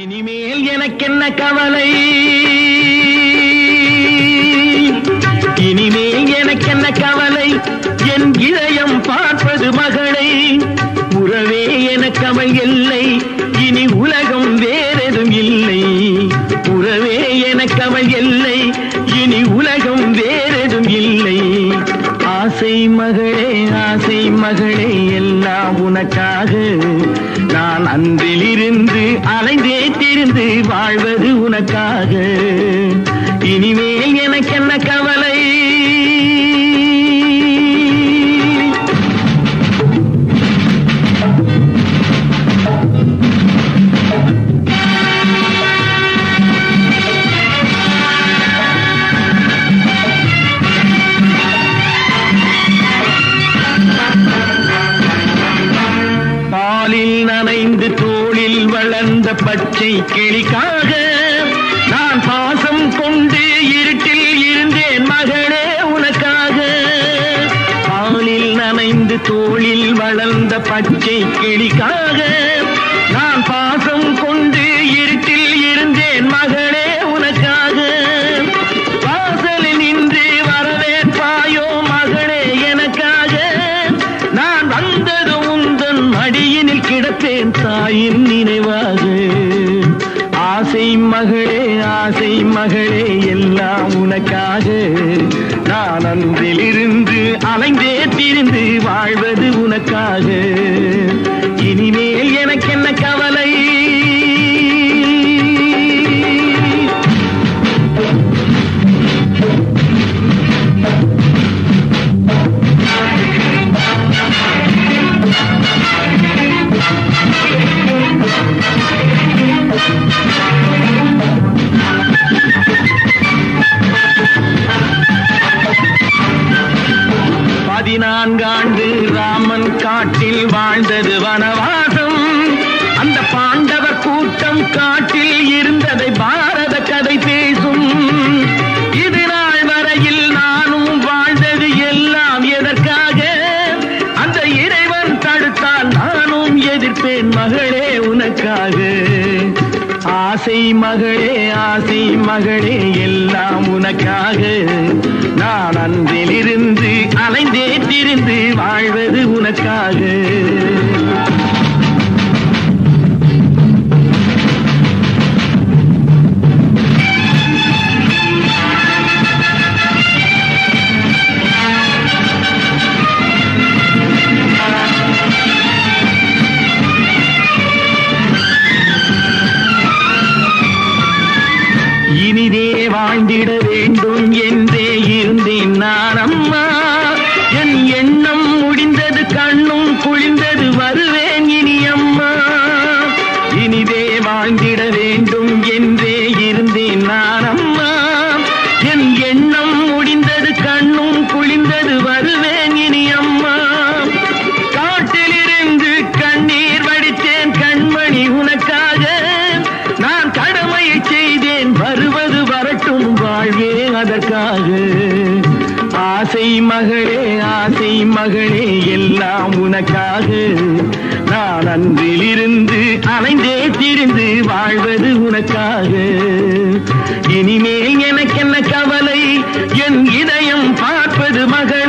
இனிமேல் எனக்கென்ன கவலை? இனிமேல் எனக்கென்ன கவலை? என் இதயம் பார்ப்பது மகளை. உறவே எனக்கு அவள் இல்லை. இனி உலகம் வேறெதும் இல்லை. உறவே எனக்கு அவள் இல்லை. இனி உலகம் வேறெதும் இல்லை. ஆசை மகளே ஆசை மகளே எல்லாம் உனக்காக. நான் அன்றிலிருந்து அலைந்தே தெரிந்து வாழ்வது உனக்காக. இனிமேல் எனக்கென்ன கவலை? பச்சை கிளிக்காக நான் பாசம் கொண்டு இருட்டில் இருந்தேன் மகளே உனக்காக. பாலில் நனைந்து தோளில் வளர்ந்த பச்சை கிளிக்காக நான் பாசம் கொண்டு இருட்டில் இருந்தேன் மகளே உனக்காக. வாசலில் நின்று வரவேற்பாயோ மகளே எனக்காக. நான் வந்தது உந்தன் மடியினில் கிடப்பேன் தாயின் மகளே ஆசை மகளே எல்லாம் உனக்காக. நான் அன்றிலிருந்து அலைந்தே திரிந்து வாழ்வது உனக்காக. இனிமேல் எனக்கென்ன கவலை? நான்காண்டு ராமன் காட்டில் வாழ்ந்தது வனவாசம். அந்த பாண்டவர் கூட்டம் காட்டில் இருந்ததை பாரத கதை பேசும். இது நாள் வரையில் நானும் வாழ்ந்தது எல்லாம் எதற்காக? அந்த இறைவன் தடுத்தால் நானும் எதிர்ப்பேன் மகளே உனக்காக. ஆசை மகளே ஆசை மகளே எல்லாம் உனக்காக. நான் அன்றிலிருந்து அலைந்தே திரிந்து வாழ்வது உனக்காக. வாழ்ந்திட வேண்டும் என்றே இருந்தேன் நான் அம்மா என் எண்ணம் முடிந்தது கண்ணும் குளிர்ந்தது வருவேன் இனி அம்மா இனிதே வாழ்ந்திட வேண்டும் என்றே இருந்தேன் நான் அம்மா என் எண்ணம் முடிந்தது கண்ணும் குளிர்ந்தது வருவேன் அதற்காக ஆசை மகளே ஆசை மகளே எல்லாம் உனக்காக. நான் அன்றிலிருந்து அலைந்தே திரிந்து வாழ்வது உனக்காக. இனிமேல் எனக்கென்ன கவலை? என் இதயம் பார்ப்பது மகள்.